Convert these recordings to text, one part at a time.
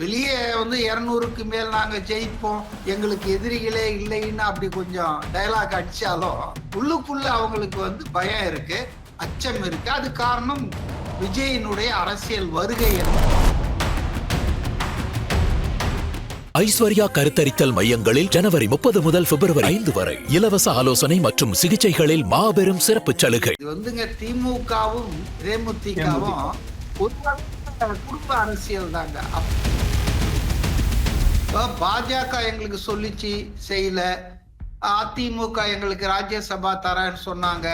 வெளியே வந்து இருநூறுக்கு மேல் நாங்க ஜெயிப்போம். எங்களுக்கு எதிரிகளே இல்லைன்னு அப்படி கொஞ்சம் டயலாக் அடிச்சாலும் உள்ளுக்குள்ள அவங்களுக்கு வந்து பயம் இருக்கு அச்சம் இருக்கு. அது காரணம் விஜயினுடைய அரசியல் வருகை ஐஸ்வர்யா கருத்தரித்தல் மையங்களில் ஜனவரி முப்பது முதல் பிப்ரவரி ஐந்து வரை இலவச ஆலோசனை மற்றும் சிகிச்சைகளில் மாபெரும் சிறப்பு சலுகை. இது வந்துங்க திமுகவும் தேமுதிகவும் குடும்ப அரசியல் தாங்க. பாஜக எங்களுக்கு சொல்லிச்சு செய்யல. அதிமுக எங்களுக்கு ராஜ்யசபா தரேன்னு சொன்னாங்க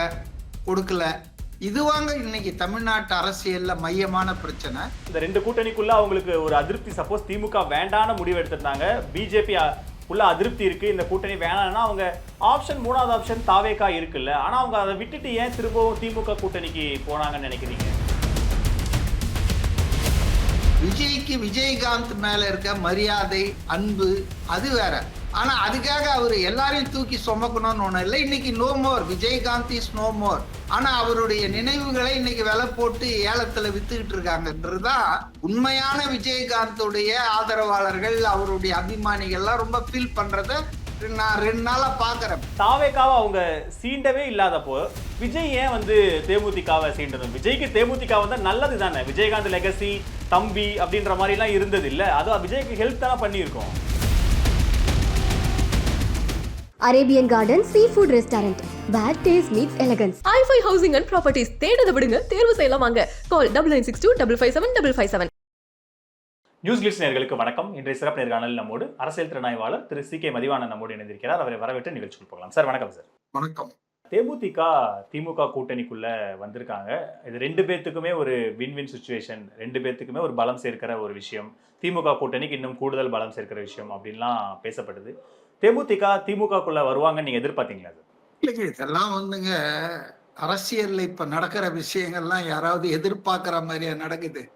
கொடுக்கல. இதுவாங்க இன்னைக்கு தமிழ்நாட்டு அரசியல்ல மையமான பிரச்சனை. இந்த ரெண்டு கூட்டணிக்குள்ள அவங்களுக்கு ஒரு அதிருப்தி சப்போஸ் திமுக வேண்டான முடிவு எடுத்திருந்தாங்க பிஜேபி உள்ள அதிருப்தி இருக்கு இந்த கூட்டணி வேணாம்னா அவங்க ஆப்ஷன் மூணாவது ஆப்ஷன் தாவேக்கா இருக்குல்ல. ஆனா அவங்க அதை விட்டுட்டு ஏன் திரும்பவும் திமுக கூட்டணிக்கு போனாங்கன்னு நினைக்கிறீங்க? விஜய்க்கு விஜயகாந்த் மேல இருக்க மரியாதை அன்பு அது வேற. ஆனா அதுக்காக அவர் எல்லாரையும் தூக்கி சுமக்கணும்னு ஒண்ணு இல்லை. இன்னைக்கு no more Vijayakanth is no more ஆனா அவருடைய நினைவுகளை இன்னைக்கு விலை போட்டு ஏலத்துல வித்துக்கிட்டு இருக்காங்கன்றதுதான் உண்மையான விஜயகாந்தோடைய ஆதரவாளர்கள் அவருடைய அபிமானிகள்லாம் ரொம்ப ஃபீல் பண்றத நான் ரெண்டு நாளா பாக்குறேன். தாவேக்காவை அவங்க சீண்டவே இல்லாதப்போ விஜய் ஏன் வந்து தேமுதிகாவை சீண்டணும்? விஜய்க்கு தேமுதிக வந்தா நல்லது தானே? விஜயகாந்த் லெகசி தம்பி அப்படின்ற மாதிரிலாம் இருந்தது இல்ல அதுவும் விஜய்க்கு ஹெல்ப் தானே பண்ணியிருக்கோம். Arabian garden sea food restaurant bad taste meets elegance ஐஃபை housing and properties தேடுத விடுங்க. தேர்வு செய்யலாம் வாங்க. Call double nine six two double five seven double five seven News Glitz நேர்களுக்கு வணக்கம். இன்றைய சிறப்பு நேர்காணல் நம்மோடு அரசியல் திறனாய்வாளர் திரு சி கே மதிவாணன் நம்மோடு இணைந்திருக்கிறார். அவரை வரவேற்று நிகழ்ச்சிக்கு போகலாம். சார் வணக்கம் சார். வணக்கம். தேமுதிக திமுக கூட்டணிக்குள்ள வந்திருக்காங்க. இது ரெண்டு பேர்த்துக்குமே ஒரு வின் வின் சுச்சுவேஷன் ரெண்டு பேர்த்துக்குமே ஒரு பலம் சேர்க்கிற ஒரு விஷயம். திமுக கூட்டணிக்கு இன்னும் கூடுதல் பலம் சேர்க்கிற விஷயம் அப்படின்லாம் பேசப்படுது. தேமுதிக திமுகக்குள்ள வருவாங்கன்னு நீங்க எதிர்பார்த்தீங்களா சார்? இல்லைங்க இதெல்லாம் வந்துங்க அரசியல்ல இப்ப நடக்கிற விஷயங்கள்லாம் யாராவது எதிர்பார்க்கிற மாதிரியா நடக்குது.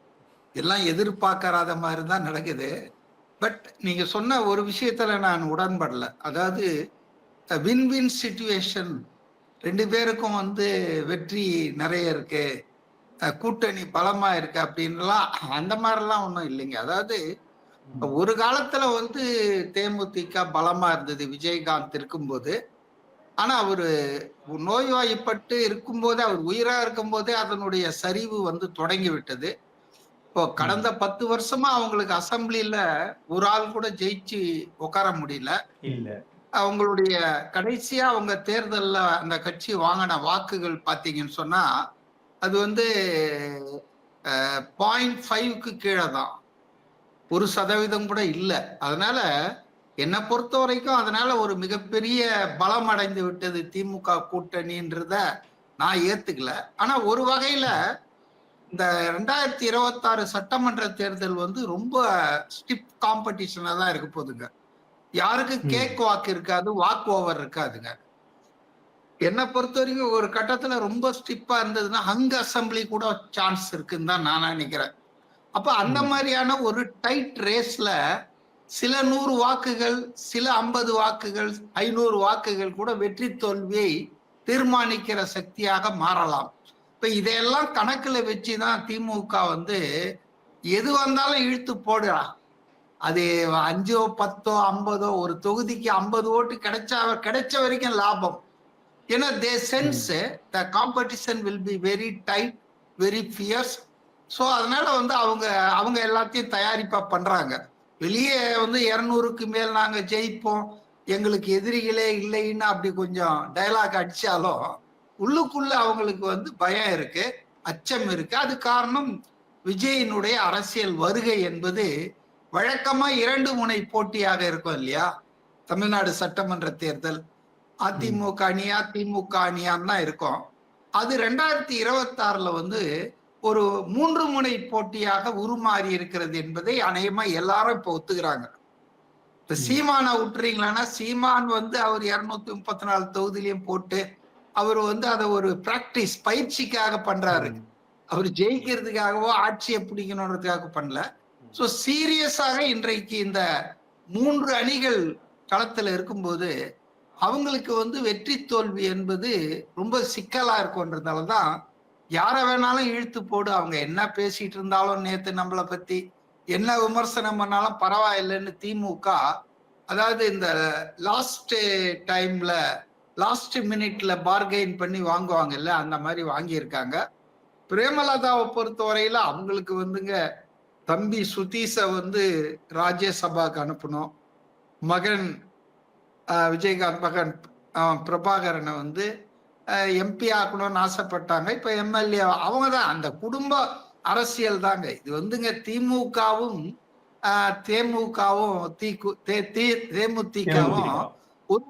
எல்லாம் எதிர்பார்க்காத மாதிரி தான் நடக்குது. பட் நீங்க சொன்ன ஒரு விஷயத்துல நான் உடன்படல. அதாவது வின் வின் சுச்சுவேஷன் ரெண்டு பேருக்கும் வந்து வெற்றி நிறைய இருக்கு. கூட்டணி பலமா இருக்கு அப்படின்லாம் அந்த மாதிரிலாம் ஒன்றும் இல்லைங்க. அதாவது ஒரு காலத்துல வந்து தேமுதிக பலமா இருந்தது விஜயகாந்த் இருக்கும்போது. ஆனா அவரு நோய்வாய்ப்பட்டு இருக்கும்போது அவர் உயிரா இருக்கும்போதே அதனுடைய சரிவு வந்து தொடங்கி விட்டது. இப்போ கடந்த பத்து வருஷமா அவங்களுக்கு அசெம்பிளில ஒரு ஆள் கூட ஜெயிச்சு உட்கார முடியல. இல்ல. அவங்களுடைய கடைசியா அவங்க தேர்தல்ல அந்த கட்சி வாங்கின வாக்குகள் பாத்தீங்கன்னு சொன்னா அது வந்து பாயிண்ட் ஃபைவ்க்கு கீழே தான். ஒரு சதவீதம் கூட இல்லை. அதனால என்னை பொறுத்த வரைக்கும் அதனால ஒரு மிகப்பெரிய பலம் அடைந்து விட்டது திமுக கூட்டணின்றத நான் ஏத்துக்கல. ஆனா ஒரு வகையில இந்த ரெண்டாயிரத்தி இருபத்தாறு சட்டமன்ற தேர்தல் வந்து ரொம்ப ஸ்டிப் காம்படிஷனா தான் இருக்க போகுதுங்க. யாருக்கு கேக் வாக்கு இருக்காது வாக் ஓவர் இருக்காதுங்க. என்னை பொறுத்த வரைக்கும் ஒரு கட்டத்துல ரொம்ப ஸ்டிப்பா இருந்ததுன்னா ஹங் அசம்பிளி கூட சான்ஸ் இருக்குன்னு தான் நான் நினைக்கிறேன். அப்ப அந்த மாதிரியான ஒரு டைட் ரேஸ்ல சில நூறு வாக்குகள் சில ஐம்பது வாக்குகள் ஐநூறு வாக்குகள் கூட வெற்றி தோல்வியை தீர்மானிக்கிற சக்தியாக மாறலாம். இப்ப இதையெல்லாம் கணக்குல வச்சுதான் திமுக வந்து எது வந்தாலும் இழுத்து போடுறா. அது அஞ்சோ பத்தோ ஐம்பதோ ஒரு தொகுதிக்கு ஐம்பது ஓட்டு கிடைச்சா கிடைச்ச வரைக்கும் லாபம். ஏன்னா they sense the competition will be very tight very fierce so அதனால வந்து அவங்க அவங்க எல்லாத்தையும் தயாரிப்பா பண்றாங்க. வெளியே வந்து இருநூறுக்கு மேல் நாங்க ஜெயிப்போம். எங்களுக்கு எதிரிகளே இல்லைன்னு அப்படி கொஞ்சம் டயலாக் அடிச்சாலும் உள்ளுக்குள்ள அவங்களுக்கு வந்து பயம் இருக்கு அச்சம் இருக்கு. அது காரணம் விஜயினுடைய அரசியல் வருகை என்பது வழக்கமா இரண்டு முனை போட்டியாக இருக்கும் இல்லையா? தமிழ்நாடு சட்டமன்ற தேர்தல் அதிமுக அணியா திமுக அணியான்னு தான் இருக்கும். அது ரெண்டாயிரத்தி இருபத்தி ஆறுல வந்து ஒரு மூன்று முனை போட்டியாக உருமாறி இருக்கிறது என்பதை அநேகமா எல்லாரும் இப்ப ஒத்துக்கிறாங்க. இப்ப சீமானை விட்டுறீங்களான்னா சீமான் வந்து அவர் இருநூத்தி முப்பத்தி நாலு தொகுதியிலையும் போட்டு அவர் வந்து அதை ஒரு பிராக்டிஸ் பயிற்சிக்காக பண்றாரு. அவர் ஜெயிக்கிறதுக்காகவோ ஆட்சியை பிடிக்கணுன்றதுக்காக பண்ணல. சோ சீரியஸாக இன்றைக்கு இந்த மூன்று அணிகள் களத்துல இருக்கும்போது அவங்களுக்கு வந்து வெற்றி தோல்வி என்பது ரொம்ப சிக்கலா இருக்கும்ன்றதாலதான் யாரை வேணாலும் இழுத்து போடு அவங்க என்ன பேசிட்டு இருந்தாலும் நேத்து நம்மளை பத்தி என்ன விமர்சனம் பண்ணாலும் பரவாயில்லைன்னு திமுக அதாவது இந்த லாஸ்ட் டைம்ல லாஸ்ட் மினிட்ல பார்கெயின் பண்ணி வாங்குவாங்கல்ல அந்த மாதிரி வாங்கியிருக்காங்க. பிரேமலதாவை பொறுத்தவரையில அவங்களுக்கு வந்துங்க தம்பி சுதீஷ வந்து ராஜ்யசபாக்கு அனுப்பணும். மகன் விஜயகாந்த் மகன் பிரபாகரனை வந்து எம்பி ஆக்கணும்னு ஆசைப்பட்டாங்க. இப்ப எம்எல்ஏ அவங்க தான் அந்த குடும்ப அரசியல் தாங்க. இது வந்துங்க திமுகவும் தேமுகவும் தே- தேமுதிகவும் ஒரு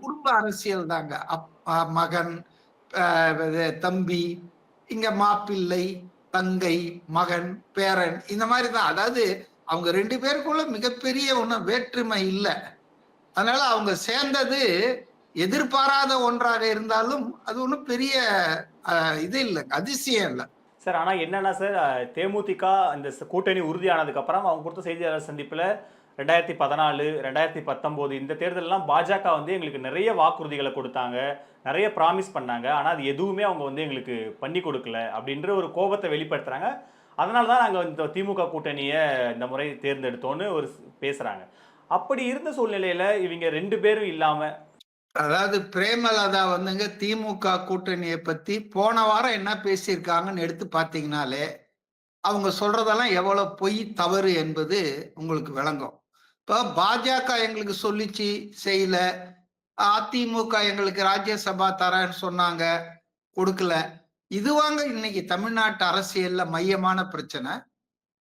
குடும்ப அரசியல் தாங்க. அப்- மகன் ஆஹ் இது தம்பி இங்க மாப்பிள்ளை தங்கை மகன் பேரன் இந்த மாதிரி தான். அதாவது அவங்க ரெண்டு பேருக்குள்ள மிகப்பெரிய ஒன்றும் வேற்றுமை இல்லை. அதனால அவங்க சேர்ந்தது எதிர்பாராத ஒன்றாக இருந்தாலும் அது ஒன்றும் பெரிய இது இல்லை அதிசயம் இல்லை. சார் ஆனால் என்னன்னா சார் தேமுதிக இந்த கூட்டணி உறுதியானதுக்கு அப்புறம் அவங்க கொடுத்த செய்தியாளர் சந்திப்பில் ரெண்டாயிரத்தி பதினாலு ரெண்டாயிரத்தி பத்தொம்போது இந்த தேர்தலெல்லாம் பாஜக வந்து எங்களுக்கு நிறைய வாக்குறுதிகளை கொடுத்தாங்க நிறைய ப்ராமிஸ் பண்ணாங்க. ஆனால் அது எதுவுமே அவங்க வந்து எங்களுக்கு பண்ணி கொடுக்கல அப்படின்ற ஒரு கோபத்தை வெளிப்படுத்துகிறாங்க அதனால தான் நாங்கள் இந்த திமுக கூட்டணியை இந்த முறை தேர்ந்தெடுத்தோன்னு ஒரு பேசுகிறாங்க அப்படி இருந்த சூழ்நிலையில் இவங்க ரெண்டு பேரும் இல்லாமல் அதாவது பிரேமலதா வந்துங்க திமுக கூட்டணியை பத்தி போன வாரம் என்ன பேசியிருக்காங்கன்னு எடுத்து பார்த்தீங்கனாலே அவங்க சொல்றதெல்லாம் எவ்வளவு பொய் தவறு என்பது உங்களுக்கு விளங்கும். இப்போ பாஜக எங்களுக்கு சொல்லிச்சு செய்யல. அதிமுக எங்களுக்கு ராஜ்யசபா தரேன்னு சொன்னாங்க கொடுக்கல. இதுவாங்க இன்னைக்கு தமிழ்நாட்டு அரசியல்ல மையமான பிரச்சனை.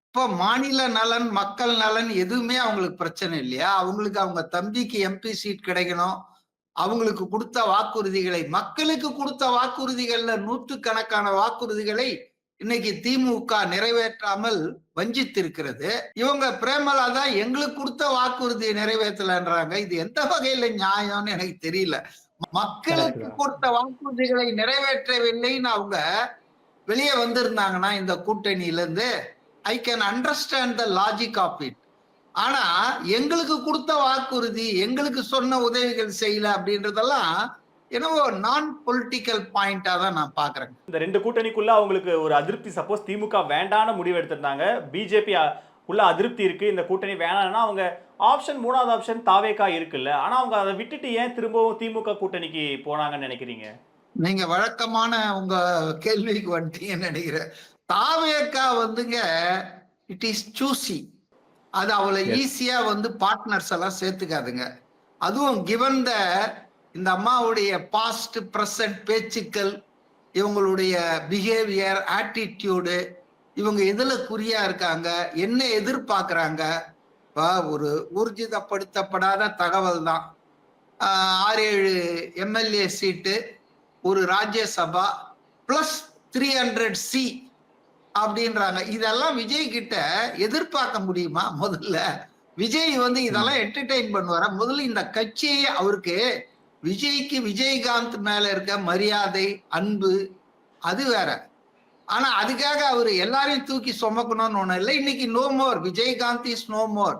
இப்போ மாநில நலன் மக்கள் நலன் எதுவுமே அவங்களுக்கு பிரச்சனை இல்லையா? அவங்களுக்கு அவங்க தம்பிக்கு எம்பி சீட் கிடைக்கணும். அவங்களுக்கு கொடுத்த வாக்குறுதிகளை மக்களுக்கு கொடுத்த வாக்குறுதிகள்ல நூற்றுக்கணக்கான வாக்குறுதிகளை இன்னைக்கு திமுக நிறைவேற்றாமல் வஞ்சித்திருக்கிறது. இவங்க பிரேமலாதா எங்களுக்கு கொடுத்த வாக்குறுதியை நிறைவேற்றலன்றாங்க. இது எந்த வகையில நியாயம்னு எனக்கு தெரியல. மக்களுக்கு கொடுத்த வாக்குறுதிகளை நிறைவேற்றவில்லைன்னு அவங்க வெளியே வந்திருந்தாங்கன்னா இந்த கூட்டணியில இருந்து I can understand the logic of it ஆனா எங்களுக்கு கொடுத்த வாக்குறுதி எங்களுக்கு சொன்ன உதவிகள் செய்யல அப்படின்றதெல்லாம் என்னவோ நான் பொலிட்டிக்கல் பாயிண்டா தான் நான் பாக்குறேன் இந்த ரெண்டு கூட்டணிக்குள்ள அவங்களுக்கு ஒரு அதிருப்தி சப்போஸ் திமுக வேண்டான முடிவு எடுத்திருந்தாங்க பிஜேபி உள்ள அதிருப்தி இருக்கு இந்த கூட்டணி வேணாம்னா அவங்க ஆப்ஷன் மூணாவது ஆப்ஷன் தாவேக்கா இருக்குல்ல. ஆனா அவங்க அதை விட்டுட்டு ஏன் திரும்பவும் திமுக கூட்டணிக்கு போனாங்கன்னு நினைக்கிறீங்க? நீங்க வழக்கமான உங்க கேள்விக்கு வந்துட்டீங்கன்னு நினைக்கிறேன். தாவேக்கா வந்துங்க இட் இஸ் சூசி அது அவளை. ஈஸியா வந்து பார்ட்னர்ஸ் எல்லாம் சேர்த்துக்காதுங்க. அதுவும் கிவன் த இந்த அம்மாவுடைய பாஸ்ட் ப்ரெசன்ட் பேச்சுக்கள் இவங்களுடைய பிஹேவியர் ஆட்டிடியூடு இவங்க எதுல குறியா இருக்காங்க என்ன எதிர்பார்க்கறாங்க? ஒரு ஊர்ஜிதப்படுத்தப்படாத தகவல் தான். ஆறு ஏழு எம்எல்ஏ சீட்டு ஒரு Rajya Sabha plus three hundred C அப்படின்றாங்க. இதெல்லாம் விஜய் கிட்ட எதிர்பார்க்க முடியுமா? முதல்ல. விஜய் வந்து இதெல்லாம் என்டர்டெயின் பண்ணுவாரா? முதல்ல இந்த கட்சியை அவருக்கு விஜய்க்கு விஜயகாந்த் மேல இருக்க மரியாதை அன்பு அது வேற. ஆனா அதுக்காக அவர் எல்லாரையும் தூக்கி சுமக்கணும்னு ஒண்ணு இல்லை. இன்னைக்கு no more Vijayakanth is no more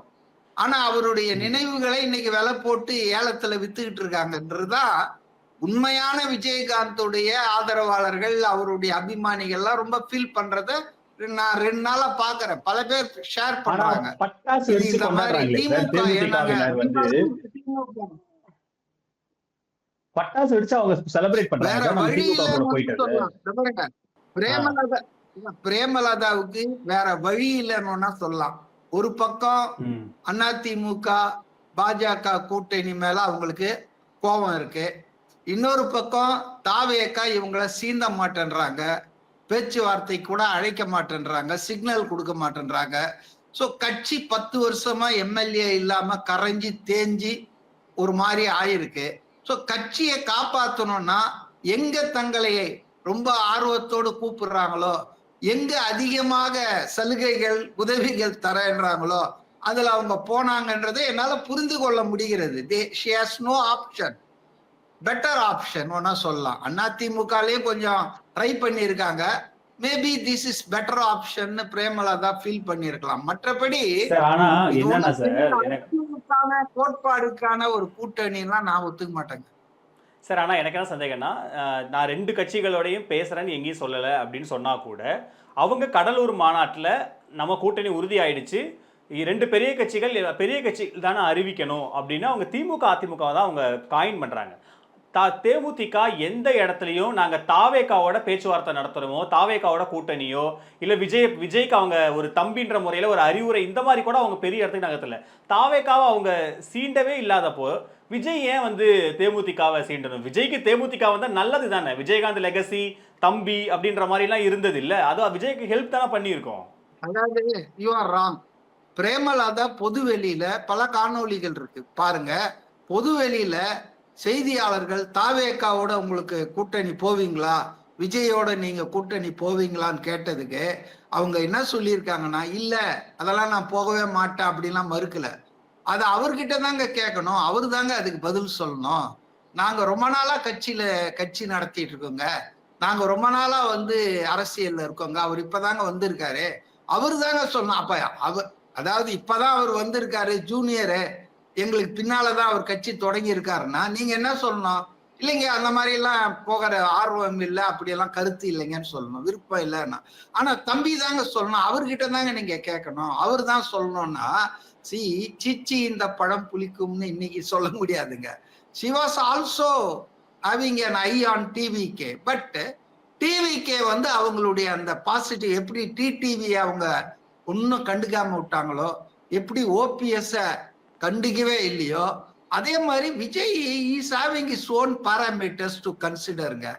ஆனா அவருடைய நினைவுகளை இன்னைக்கு விலை போட்டு ஏலத்துல வித்துக்கிட்டு இருக்காங்கன்றதுதான் உண்மையான விஜயகாந்துடைய ஆதரவாளர்கள் அவருடைய அபிமானிகள்லாம் ரொம்ப ஃபீல் பண்றத நான் ரெண்டு நாளா பாக்குறேன். பல பேர் ஷேர் பண்றாங்க இந்த மாதிரி திமுக பட்டாசு வெடிச்சு அவங்க செலிப்ரேட் வேற பண்றாங்க பிரேமலதா பிரேமலதாவுக்கு வேற வழி இல்லைன்னு சொல்லலாம். ஒரு பக்கம். அதிமுக பாஜக கூட்டணி மேல அவங்களுக்கு கோபம் இருக்கு. இன்னொரு பக்கம் தாவேக்கா இவங்கள சீந்த மாட்டேன்றாங்க. பேச்சுவார்த்தை கூட அழைக்க மாட்டேன்றாங்க. சிக்னல் கொடுக்க மாட்டேன்றாங்க. சோ கட்சி பத்து வருஷமா எம்எல்ஏ இல்லாம கரைஞ்சி தேஞ்சி ஒரு மாதிரி ஆயிருக்கு. சோ கட்சியை காப்பாத்தணும்னா எங்க தங்களை ரொம்ப ஆர்வத்தோடு கூப்பிடுறாங்களோ எங்க அதிகமாக சலுகைகள் உதவிகள் தரேன்றாங்களோ அதுல அவங்க போனாங்கன்றதை என்னால புரிந்து கொள்ள முடிகிறது. They she has no option better option ஒன்னா சொல்லலாம். அதிமுகலயும் கொஞ்சம் ட்ரை பண்ணியிருக்காங்க. Maybe this is better option Premalatha feel பண்ணியிருக்கலாம். மற்றபடி ஆனா என்னன்னா சார் அரசியலுக்கான கோட்பாடுக்கான ஒரு கூட்டணிலாம் நான் ஒத்துக்க மாட்டேங்க. சார் ஆனால் எனக்கு என்ன சந்தேகம்னா நான் ரெண்டு கட்சிகளோடையும் பேசுகிறேன்னு எங்கேயும் சொல்லலை அப்படின்னு சொன்னால் கூட அவங்க கடலூர் மாநாட்டில் நம்ம கூட்டணி உறுதி ஆயிடுச்சு ரெண்டு பெரிய கட்சிகள் பெரிய கட்சி தானே அறிவிக்கணும் அப்படின்னு அவங்க திமுக அதிமுக தான் அவங்க காயின் பண்றாங்க. தா தேமுதிக எந்த இடத்துலையும் நாங்கள் தாவேக்காவோட பேச்சுவார்த்தை நடத்துகிறோமோ தாவேக்காவோட கூட்டணியோ இல்லை விஜய் விஜய்க்கு அவங்க ஒரு தம்பின்ற முறையில் ஒரு அறிவுரை இந்த மாதிரி கூட அவங்க பெரிய இடத்துக்கு நகர்த்தல தாவேக்காவை அவங்க சீண்டவே இல்லாதப்போ விஜய் ஏன் வந்து தேமுதிகாவை சீண்டணும்? விஜய்க்கு தேமுதிக வந்தால் நல்லது தானே? விஜயகாந்த் லெகசி தம்பி அப்படின்ற மாதிரிலாம் இருந்தது இல்லை அது விஜய்க்கு ஹெல்ப் தானே பண்ணியிருக்கோம். அதாவது யூ ஆர் ராங் பிரேமலதா பொது வெளியில பல காணொளிகள் இருக்கு. பாருங்க பொது வெளியில செய்தியாளர்கள் தாவேக்காவோட உங்களுக்கு கூட்டணி போவீங்களா? விஜயோட நீங்க கூட்டணி போவீங்களான்னு கேட்டதுக்கு அவங்க என்ன சொல்லியிருக்காங்கன்னா இல்ல அதெல்லாம் நான் போகவே மாட்டேன் அப்படிலாம் மறுக்கல. அது அவர்கிட்ட தாங்க கேட்கணும். அவரு தாங்க அதுக்கு பதில் சொல்லணும். நாங்க ரொம்ப நாளா கட்சியில கட்சி நடத்திட்டு இருக்கோங்க. நாங்க ரொம்ப நாளா வந்து அரசியல்ல இருக்கோங்க. அவர் இப்பதாங்க வந்திருக்காரு. அவரு தாங்க சொல்லணும். அப்ப அவர் அதாவது இப்பதான் அவர் வந்திருக்காரு ஜூனியரு. எங்களுக்கு பின்னாலதான் அவர் கட்சி தொடங்கி இருக்காருன்னா நீங்க என்ன சொல்லணும்? இல்லைங்க அந்த மாதிரி எல்லாம் போகிற ஆர்வம் இல்லை அப்படியெல்லாம் கருத்து இல்லைங்கன்னு சொல்லணும் விருப்பம் இல்லைன்னா. ஆனா தம்பி தாங்க சொல்லணும் அவர்கிட்ட தாங்க நீங்க கேட்கணும். அவர் தான் சொல்லணும்னா சி சிச்சி இந்த பழம் புளிக்கும்னு இன்னைக்கு சொல்ல முடியாதுங்க. ஷி வாஸ் ஆல்சோ அவங்க an eye on TVK but TVK வந்து அவங்களுடைய அந்த பாசிட்டிவ் எப்படி டிடிவி அவங்க ஒன்றும் கண்டுக்காம விட்டாங்களோ எப்படி ஓபிஎஸ்ஸை கண்டுக்கவே இல்லையோ? அதே மாதிரி Vijay is having is own parameters to கன்சிடருங்க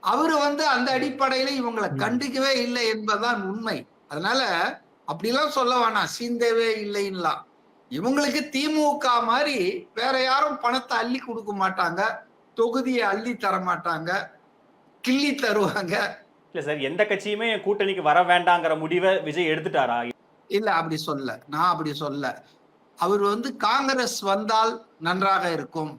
அவர் வந்து அந்த அடிப்படையில இவங்களை. கண்டுக்கவே இல்லை என்பதுதான் உண்மை. அதனால அப்படிலாம் சொல்ல வேணாம். சீந்தவே இல்லைன்னுலாம் இவங்களுக்கு திமுக மாதிரி வேற யாரும் பணத்தை அள்ளி கொடுக்க மாட்டாங்க. தொகுதியை அள்ளி தர மாட்டாங்க. கிள்ளி தருவாங்க. இல்ல சார் எந்த கட்சியுமே கூட்டணிக்கு வர வேண்டாங்கிற முடிவை விஜய் எடுத்துட்டாரா? இல்ல அப்படி சொல்ல நான் அப்படி சொல்ல அவர் வந்து காங்கிரஸ் வந்தால் நன்றாக இருக்கும்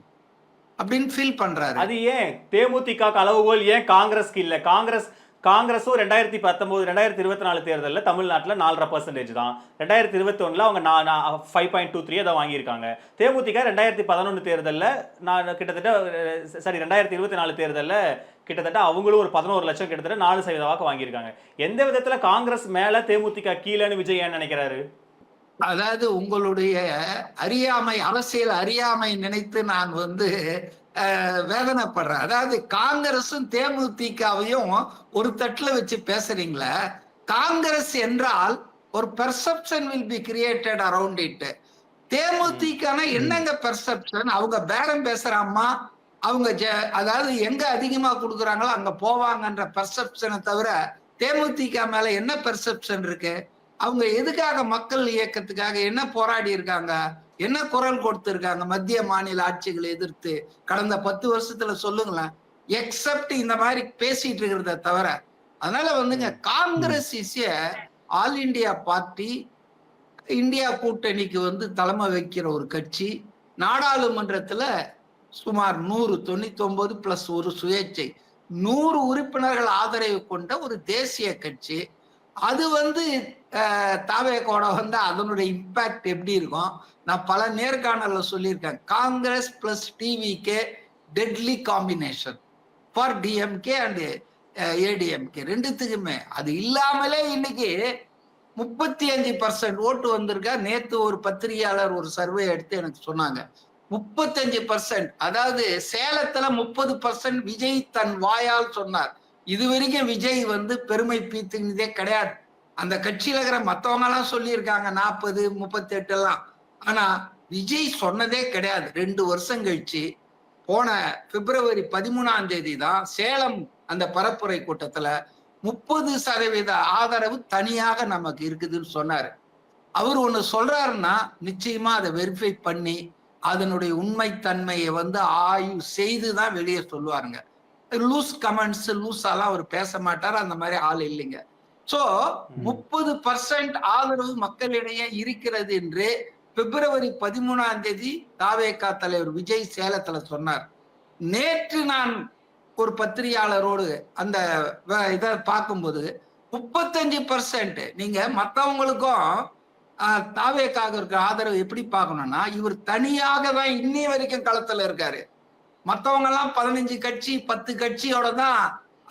அப்படின்னு ஃபீல் பண்றாரு. அது ஏன்? தேமுதிக அளவுகோல் ஏன் காங்கிரஸ்க்கு இல்ல? காங்கிரஸ் காங்கிரஸும் ரெண்டாயிரத்தி பத்தொன்பது ரெண்டாயிரத்தி இருபத்தி நாலு தேர்தலில் தமிழ்நாட்டில் நாலரை பர்சன்டேஜ் தான். ரெண்டாயிரத்தி இருபத்தி ஒன்றில் அவங்க நான் ஃபைவ் பாயிண்ட் டூ த்ரீ அதை வாங்கியிருக்காங்க. தேமுதிக ரெண்டாயிரத்தி பதினொன்று தேர்தலில் நான் கிட்டத்தட்ட சாரி ரெண்டாயிரத்தி இருபத்தி நாலு தேர்தலில் கிட்டத்தட்ட அவங்களும் ஒரு பதினோரு லட்சம் கிட்டத்தட்ட நாலு சதவீத வாக்கு வாங்கியிருக்காங்க. எந்த விதத்தில் காங்கிரஸ் மேலே தேமுதிக கீழேன்னு விஜய் ஏன் நினைக்கிறாரு? அதாவது உங்களுடைய அறியாமை அரசியல் அறியாமை நினைத்து நான் வந்து வேதனைப்படுறேன். அதாவது காங்கிரசும் தேமுதிகவையும் ஒரு தட்டுல வச்சு பேசுறீங்களே காங்கிரஸ் என்றால் ஒரு perception will be created around it தேமுதிகனா என்னங்க பெர்செப்ஷன் அவங்க பேரம் பேசுறாமா அவங்க அதாவது எங்க அதிகமா கொடுக்குறாங்களோ அங்க போவாங்கன்ற பெர்செப்ஷனை தவிர தேமுதிக மேல என்ன பெர்செப்ஷன் இருக்கு? அவங்க எதுக்காக மக்கள் இயக்கத்துக்காக என்ன போராடி இருக்காங்க? என்ன குரல் கொடுத்திருக்காங்க? மத்திய மாநில ஆட்சிகளை எதிர்த்து கடந்த பத்து வருஷத்துல சொல்லுங்களேன். எக்ஸப்ட் இந்த மாதிரி பேசிட்டு இருக்கிறத தவிர அதனால வந்துங்க Congress is all India party India கூட்டணிக்கு வந்து தலைமை வைக்கிற ஒரு கட்சி. நாடாளுமன்றத்துல சுமார் நூறு தொண்ணூத்தி ஒன்பது பிளஸ் ஒரு சுயேட்சை நூறு உறுப்பினர்கள் ஆதரவு கொண்ட ஒரு தேசிய கட்சி. அது வந்து தாவேக்கோட வந்து அதனுடைய இம்பாக்ட் எப்படி இருக்கும்? நான் பல நேர்காணலில் சொல்லியிருக்கேன். Congress plus TVK deadly combination for DMK and ADMK ரெண்டுத்துக்குமே. அது இல்லாமலே இன்னைக்கு முப்பத்தி அஞ்சு பர்சன்ட் ஓட்டு வந்திருக்கா. நேத்து ஒரு பத்திரிகையாளர் ஒரு சர்வே எடுத்து எனக்கு சொன்னாங்க. முப்பத்தஞ்சு பர்சன்ட் அதாவது சேலத்துல முப்பது பர்சன்ட் விஜய் தன் வாயால் சொன்னார். இது வரைக்கும் விஜய் வந்து பெருமை பீத்துனதே கிடையாது. அந்த கட்சியில இருக்கிற மத்தவங்க எல்லாம் சொல்லியிருக்காங்க நாற்பது முப்பத்தி எட்டு எல்லாம் ஆனா விஜய் சொன்னதே கிடையாது. ரெண்டு வருஷம் கழிச்சு போன பிப்ரவரி பதிமூணாம் தேதி தான் சேலம் அந்த பரப்புரை கூட்டத்துல முப்பது சதவீத ஆதரவு தனியாக நமக்கு இருக்குதுன்னு சொன்னாரு. அவர் ஒன்று சொல்றாருன்னா நிச்சயமா அதை வெரிஃபை பண்ணி அதனுடைய உண்மைத்தன்மையை வந்து ஆய்வு செய்து தான் வெளியே சொல்லுவாருங்க. லூஸ் கமெண்ட்ஸ் லூஸாலாம் அவர் பேச மாட்டார். அந்த மாதிரி ஆள் இல்லைங்க. சோ முப்பது பர்சன்ட் ஆதரவு மக்களிடையே இருக்கிறது என்று பிப்ரவரி பதிமூணாம் தேதி தாவேகா தலைவர் விஜய் சேலத்துல சொன்னார். நேற்று நான் ஒரு பத்திரிகையாளரோடு அந்த இதை பார்க்கும்போது முப்பத்தஞ்சு பர்சன்ட் நீங்க மற்றவங்களுக்கும் தாவேக்காக இருக்கிற ஆதரவு எப்படி பார்க்கணும்னா இவர் தனியாக தான் இன்னி வரைக்கும் களத்துல இருக்காரு. மத்தவங்க எல்லாம் பதினஞ்சு கட்சி பத்து கட்சியோட தான்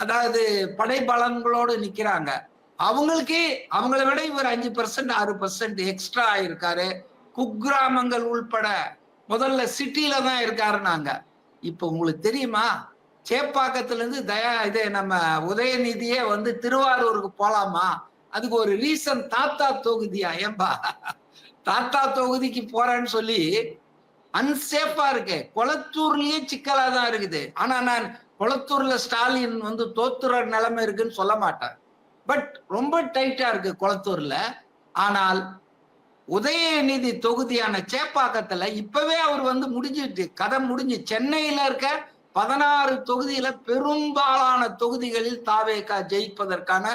அதாவது படைபலங்களோடு நிக்கிறாங்க. அவங்களுக்கே அவங்கள விட இவர் அஞ்சு பர்சன்ட் ஆறு பர்சன்ட் எக்ஸ்ட்ரா ஆயிருக்காரு. குக்கிராமங்கள் உள்பட முதல்ல சிட்டில தான் இருக்காரு நாங்க இப்ப உங்களுக்கு தெரியுமா? சேப்பாக்கத்துல இருந்து தயா இது நம்ம உதயநிதியே வந்து திருவாரூருக்கு போலாமா? அதுக்கு ஒரு ரீசன் தாத்தா தொகுதியா ஏம்பா? தாத்தா தொகுதிக்கு போறேன்னு சொல்லி அன்சேஃபா இருக்கு. குளத்தூர்லயே சிக்கலா தான் இருக்குது. ஆனா நான் குளத்தூர்ல ஸ்டாலின் வந்து தோத்துற நிலைமை இருக்குன்னு சொல்ல மாட்டேன். பட் ரொம்ப டைட்டா இருக்கு கொளத்தூர்ல. ஆனால் உதயநிதி தொகுதியான சேப்பாக்கத்துல இப்பவே அவர் வந்து முடிஞ்சிட்டு கதை முடிஞ்சு சென்னையில இருக்க பதினாறு தொகுதியில பெரும்பாலான தொகுதிகளில் தாவேகா ஜெயிப்பதற்கான.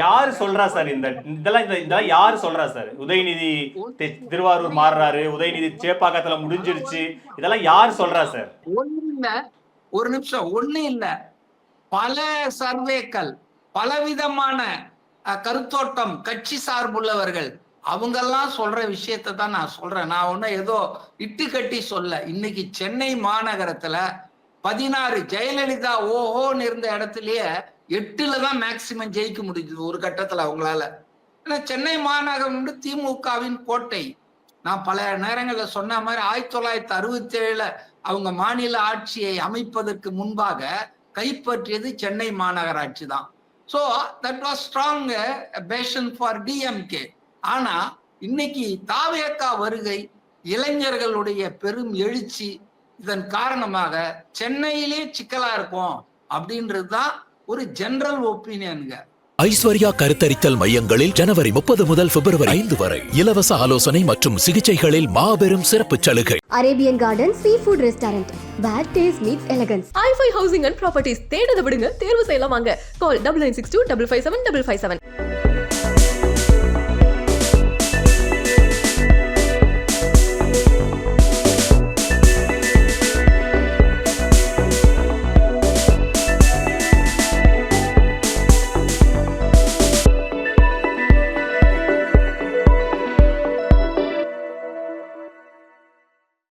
யாரு சொல்றா சார் இந்த இதெல்லாம் இதெல்லாம் யாரு சொல்றா சார்? உதயநிதி திருவாரூர் மாறுறாரு உதயநிதி சேப்பாக்கத்துல முடிஞ்சிருச்சு. இதெல்லாம் யார் சொல்றா சார்? ஒண்ணு இல்ல ஒரு நிமிஷம் ஒண்ணு இல்ல. பல சர்வேக்கள் பலவிதமான கருத்தோட்டம் கட்சி சார்புள்ளவர்கள் அவங்கெல்லாம் சொல்ற விஷயத்த தான் நான் சொல்றேன். நான் ஒன்னும் ஏதோ இட்டு கட்டி சொல்ல. இன்னைக்கு சென்னை மாநகரத்துல பதினாறு ஜெயலலிதா ஓஹோன்னு இருந்த இடத்துலயே எட்டுல தான் மேக்சிமம் ஜெயிக்க முடிஞ்சது ஒரு கட்டத்துல அவங்களால. ஏன்னா சென்னை மாநகரம் வந்து திமுகவின் கோட்டை. நான் பல நேரங்களில் சொன்ன மாதிரி ஆயிரத்தி தொள்ளாயிரத்தி அறுபத்தி ஏழுல அவங்க மாநில ஆட்சியை அமைப்பதற்கு முன்பாக கைப்பற்றியது சென்னை மாநகராட்சி தான். So that was strong passion for DMK ஆனா இன்னைக்கு தாவேக்கா வருகை இளைஞர்களுடைய பெரும் எழுச்சி இதன் காரணமாக சென்னையிலே சிக்கலா இருக்கும் அப்படின்றது தான் ஒரு ஜெனரல் ஒப்பீனியனுங்க ஐஸ்வர்யா கருத்தரித்தல் மையங்களில் ஜனவரி முப்பது முதல் பிப்ரவரி ஐந்து வரை இலவச ஆலோசனை மற்றும் சிகிச்சைகளில் மாபெரும் சிறப்பு சலுகை. Arabian garden sea food restaurant best taste meets elegance ஐஃபை housing and properties தேடுத விடுங்க தேர்வு செய்யலாம் வாங்க. Call double nine six two double five seven double five seven